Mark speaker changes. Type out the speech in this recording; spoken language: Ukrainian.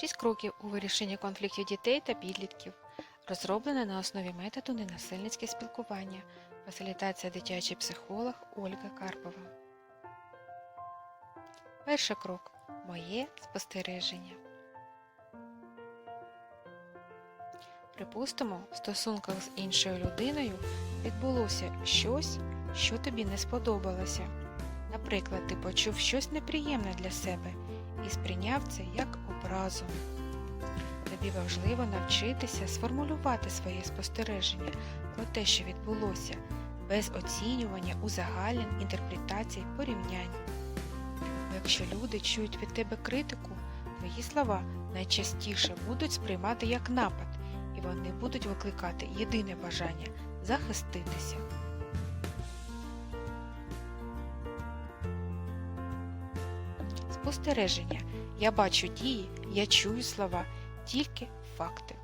Speaker 1: Шість кроків у вирішенні конфліктів дітей та підлітків. Розроблене на основі методу ненасильницьке спілкування. Фасилітація дитячий психолог Ольга Карпова. Перший крок. Моє спостереження. Припустимо, в стосунках з іншою людиною відбулося щось, що тобі не сподобалося. Наприклад, ти почув щось неприємне для себе і сприйняв це як образу. Тобі важливо навчитися сформулювати своє спостереження про те, що відбулося, без оцінювання, узагальнень, інтерпретацій, порівнянь. Бо якщо люди чують від тебе критику, твої слова найчастіше будуть сприймати як напад, і вони будуть викликати єдине бажання захиститися. спостереження. Я бачу дії, я чую слова, тільки факти.